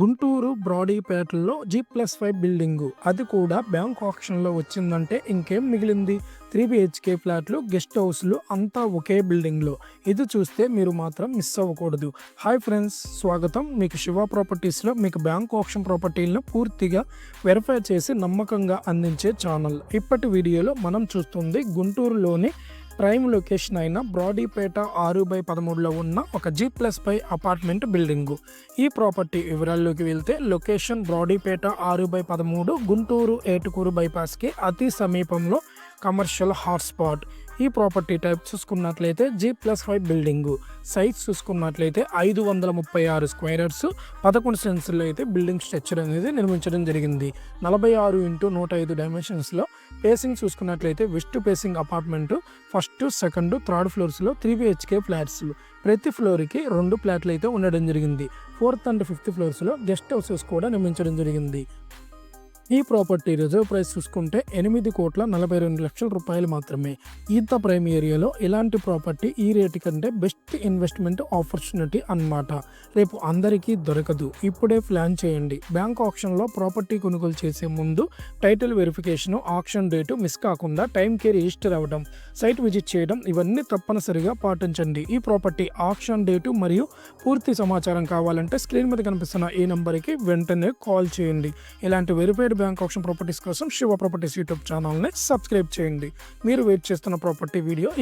గుంటూరు బ్రాడీపేటలో G plus five building. అది కూడా బ్యాంక్ ఆప్షన్లో వచ్చిందంటే ఇంకేం మిగిలింది? త్రీ బిహెచ్కే ఫ్లాట్లు గెస్ట్ హౌస్లు అంతా ఒకే బిల్డింగ్లో. ఇది చూస్తే మీరు మాత్రం మిస్ అవ్వకూడదు. హాయ్ ఫ్రెండ్స్ స్వాగతం. మీకు శివ ప్రాపర్టీస్లో మీకు బ్యాంక్ ఆప్షన్ ప్రాపర్టీలను పూర్తిగా వెరిఫై చేసి నమ్మకంగా అందించే ఛానల్. ఇప్పటి వీడియోలో మనం చూస్తుంది గుంటూరులోని ప్రైమ్ లొకేషన్ అయిన బ్రాడీపేట ఆరు బై పదమూడులో ఉన్న ఒక జీ ప్లస్ పై అపార్ట్మెంట్ బిల్డింగు. ఈ ప్రాపర్టీ వివరాల్లోకి వెళ్తే లొకేషన్ బ్రాడీపేట ఆరు బై పదమూడు గుంటూరు ఏటుకూరు బైపాస్కి అతి సమీపంలో కమర్షియల్ హాట్స్పాట్ ఈ ప్రాపర్టీ టైప్ చూసుకున్నట్లయితే G plus five building size చూసుకున్నట్లయితే ఐదు వందల ముప్పై ఆరు స్క్వేరర్స్ పదకొండు సెన్సుల్లో అయితే బిల్డింగ్ స్ట్రక్చర్ అనేది నిర్మించడం జరిగింది. నలభై ఆరు ఇంటూ నూట ఐదు డైమెన్షన్స్లో పేసింగ్ చూసుకున్నట్లయితే west facing apartment first second third ఫ్లోర్స్లో three BHK flats ప్రతి ఫ్లోర్కి రెండు ఫ్లాట్లు అయితే ఉండడం జరిగింది. ఫోర్త్ అండ్ ఫిఫ్త్ ఫ్లోర్స్లో గెస్ట్ హౌసెస్ కూడా నిర్మించడం జరిగింది. ఈ ప్రాపర్టీ రిజర్వ్ ప్రైస్ చూసుకుంటే ఎనిమిది కోట్ల నలభై రెండు లక్షల రూపాయలు మాత్రమే. ఇంత ప్రైమ్ ఏరియాలో ఇలాంటి ప్రాపర్టీ ఈ రేటు కంటే బెస్ట్ ఇన్వెస్ట్మెంట్ ఆపర్చునిటీ అన్నమాట. రేపు అందరికీ దొరకదు. ఇప్పుడే ప్లాన్ చేయండి. బ్యాంక్ ఆప్షన్లో ప్రాపర్టీ కొనుగోలు చేసే ముందు title verification option date miss కాకుండా టైంకి రిజిస్టర్ అవ్వడం సైట్ విజిట్ చేయడం ఇవన్నీ తప్పనిసరిగా పాటించండి. ఈ ప్రాపర్టీ ఆప్షన్ డేటు మరియు పూర్తి సమాచారం కావాలంటే స్క్రీన్ మీద కనిపిస్తున్న ఈ నెంబర్కి వెంటనే కాల్ చేయండి. ఇలాంటి వెరిఫైడ్ బ్యాంక్ ఆప్షన్ ప్రాపర్టీస్ కోసం శివ ప్రాపర్టీస్ యూట్యూబ్ ఛానల్ని సబ్స్క్రైబ్ చేయండి. మీరు వెయిట్ చేస్తున్న ప్రాపర్టీ వీడియో